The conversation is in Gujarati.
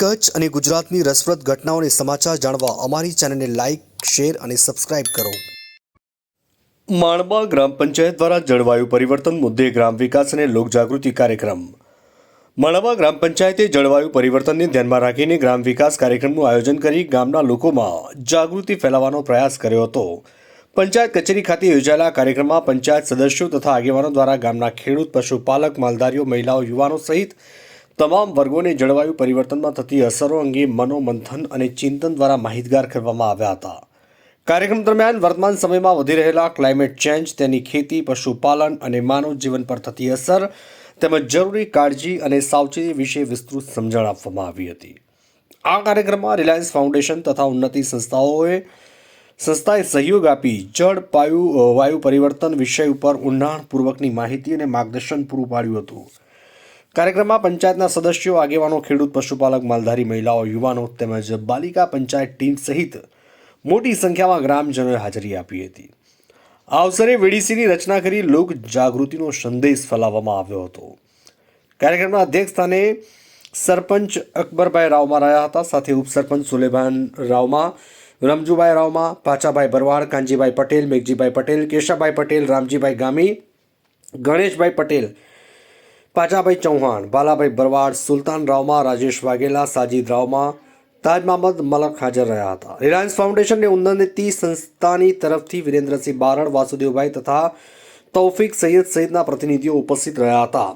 કચ્છ અને ગુજરાતની રસપ્રદ ઘટનાઓને સમાચાર જાણવા અમારી ચેનલને લાઇક શેર અને સબસ્ક્રાઇબ કરો. માણબા ગ્રામ પંચાયત દ્વારા જળવાયુ પરિવર્તન મુદ્દે ગ્રામ વિકાસ અને લોકજાગૃતિ કાર્યક્રમ. માણબા ગ્રામ પંચાયતે જળવાયુ પરિવર્તનને ધ્યાનમાં રાખીને ગ્રામ વિકાસ કાર્યક્રમનું આયોજન કરી ગામના લોકોમાં જાગૃતિ ફેલાવવાનો પ્રયાસ કર્યો હતો. પંચાયત કચેરી ખાતે યોજાયેલા કાર્યક્રમમાં પંચાયત સદસ્યો તથા આગેવાનો દ્વારા ગામના ખેડૂત, પશુપાલક, માલધારીઓ, મહિલાઓ, યુવાનો સહિત તમામ વર્ગોને જળવાયુ પરિવર્તનમાં થતી અસરો અંગે મનોમંથન અને ચિંતન દ્વારા માહિતગાર કરવામાં આવ્યા હતા. કાર્યક્રમ દરમિયાન વર્તમાન સમયમાં વધી રહેલા ક્લાઇમેટ ચેન્જ, તેની ખેતી, પશુપાલન અને માનવ જીવન પર થતી અસર તેમજ જરૂરી કાળજી અને સાવચેતી વિશે વિસ્તૃત સમજણ આપવામાં આવી હતી. આ કાર્યક્રમમાં રિલાયન્સ ફાઉન્ડેશન તથા ઉન્નતિ સંસ્થાઓએ સંસ્થાએ સહયોગ આપી જળ, પાયુ વાયુ પરિવર્તન વિષય ઉપર ઊંડાણપૂર્વકની માહિતી અને માર્ગદર્શન પૂરું પાડ્યું હતું. કાર્યક્રમમાં પંચાયતના સદસ્યો, આગેવાનો, ખેડૂત, પશુપાલક, માલધારી મહિલાઓ, યુવાનો તેમજ બાલિકા પંચાયત ટીમ સહિત મોટી સંખ્યામાં ગ્રામજનોએ હાજરી આપી હતી. આ અવસરે વીડીસીની રચના કરી લોક જાગૃતિનો સંદેશ ફેલાવવામાં આવ્યો હતો. કાર્યક્રમના અધ્યક્ષ સ્થાને સરપંચ અકબરભાઈ રાવમાં રહ્યા હતા. સાથે ઉપસરપંચ સુલેભાન રાવમાં, રમજુભાઈ રાવમાં, પાછાભાઈ ભરવાડ કાંજીભાઈ પટેલ, મેઘજીભાઈ પટેલ, કેશાભાઈ પટેલ, રામજીભાઈ ગામી, ગણેશભાઈ પટેલ પાચાભાઈ ચૌહાણ, બાલાભાઈ બરવાડ સુલતાન રાવમાં રાજેશ વાઘેલા, સાજીદ રાવમાં તાજ મહમદ મલક હાજર રહ્યા હતા. રિલાયન્સ ફાઉન્ડેશનને ઉન્નતિ સંસ્થાની તરફથી વિરેન્દ્રસિંહ બારડ, વાસુદેવભાઈ તથા તૌફિક સૈયદ સહિતના પ્રતિનિધિઓ ઉપસ્થિત રહ્યા હતા.